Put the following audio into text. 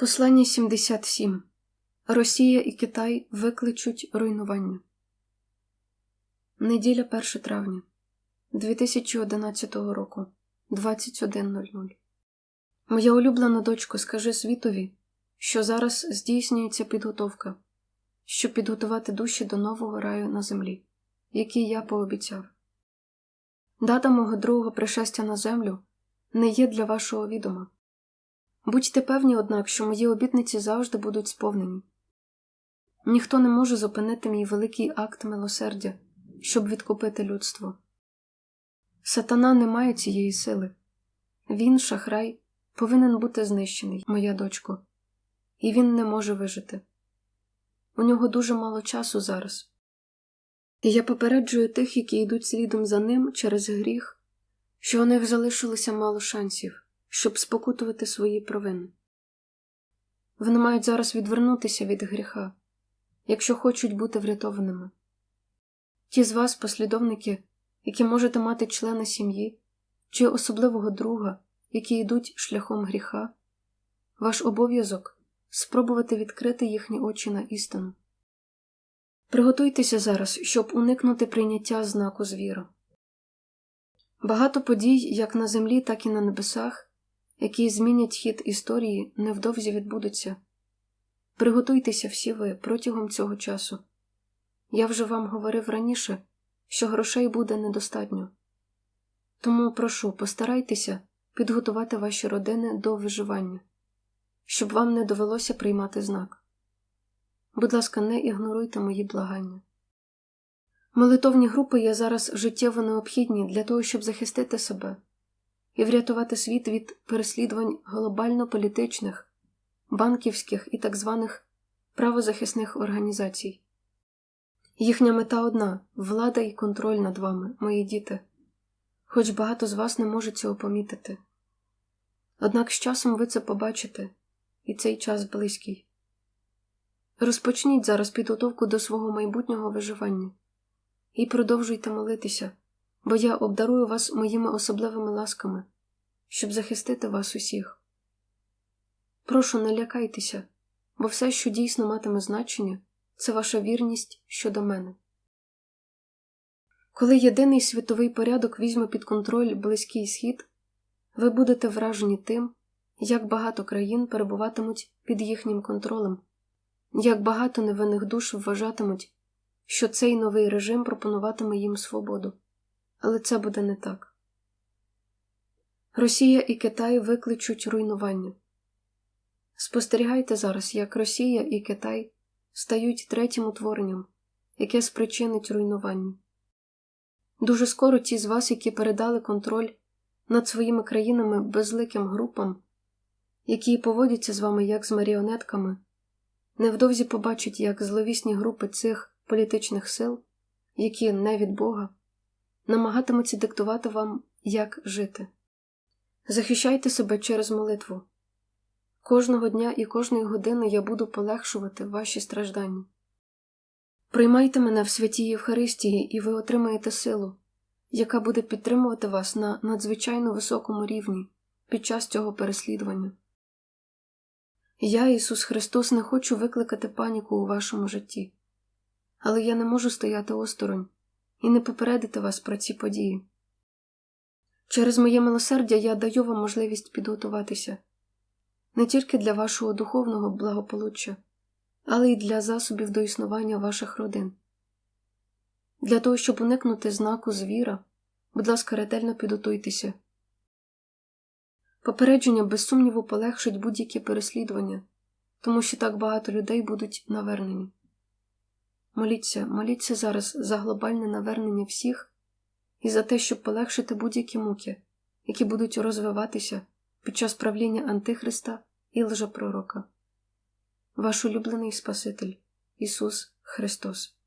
Послання 77. Росія і Китай викличуть руйнування. Неділя 1 травня 2011 року 21.00. Моя улюблена дочко, скажи світові, що зараз здійснюється підготовка, щоб підготувати душі до нового раю на землі, який я пообіцяв. Дата мого другого пришестя на землю не є для вашого відома. Будьте певні, однак, що мої обітниці завжди будуть сповнені. Ніхто не може зупинити мій великий акт милосердя, щоб відкупити людство. Сатана не має цієї сили. Він, шахрай, повинен бути знищений, моя дочко, і він не може вижити. У нього дуже мало часу зараз. І я попереджую тих, які йдуть слідом за ним через гріх, що у них залишилося мало шансів щоб спокутувати свої провини. Вони мають зараз відвернутися від гріха, якщо хочуть бути врятованими. Ті з вас, послідовники, які можете мати члена сім'ї чи особливого друга, які йдуть шляхом гріха, ваш обов'язок спробувати відкрити їхні очі на істину. Приготуйтеся зараз, щоб уникнути прийняття знаку звіру. Багато подій, як на землі, так і на небесах які змінять хід історії, невдовзі відбудуться. Приготуйтеся всі ви протягом цього часу. Я вже вам говорив раніше, що грошей буде недостатньо. Тому прошу, постарайтеся підготувати ваші родини до виживання, щоб вам не довелося приймати знак. Будь ласка, не ігноруйте мої благання. Молитовні групи є зараз життєво необхідні для того, щоб захистити себе і врятувати світ від переслідувань глобально-політичних, банківських і так званих правозахисних організацій. Їхня мета одна влада і контроль над вами, мої діти, хоч багато з вас не можуть цього помітити. Однак з часом ви це побачите, і цей час близький. Розпочніть зараз підготовку до свого майбутнього виживання і продовжуйте молитися бо я обдарую вас моїми особливими ласками, щоб захистити вас усіх. Прошу, не лякайтеся, бо все, що дійсно матиме значення, це ваша вірність щодо мене. Коли єдиний світовий порядок візьме під контроль Близький Схід, ви будете вражені тим, як багато країн перебуватимуть під їхнім контролем, як багато невинних душ вважатимуть, що цей новий режим пропонуватиме їм свободу але це буде не так. Росія і Китай викличуть руйнування. Спостерігайте зараз, як Росія і Китай стають третім утворенням, яке спричинить руйнування. Дуже скоро ті з вас, які передали контроль над своїми країнами безликим групам, які поводяться з вами як з маріонетками, невдовзі побачать, як зловісні групи цих політичних сил, які не від Бога, намагатимуться диктувати вам, як жити. Захищайте себе через молитву. Кожного дня і кожної години я буду полегшувати ваші страждання. Приймайте мене в святій Євхаристії, і ви отримаєте силу, яка буде підтримувати вас на надзвичайно високому рівні під час цього переслідування. Я, Ісус Христос, не хочу викликати паніку у вашому житті, але я не можу стояти осторонь і не попередити вас про ці події. Через моє милосердя я даю вам можливість підготуватися не тільки для вашого духовного благополуччя, але й для засобів до існування ваших родин. Для того, щоб уникнути знаку звіра, будь ласка, ретельно підготуйтеся. Попередження, без сумніву, полегшить будь-які переслідування, тому що так багато людей будуть навернені. Моліться, моліться зараз за глобальне навернення всіх і за те, щоб полегшити будь-які муки, які будуть розвиватися під час правління Антихриста і лжепророка. Ваш улюблений Спаситель Ісус Христос.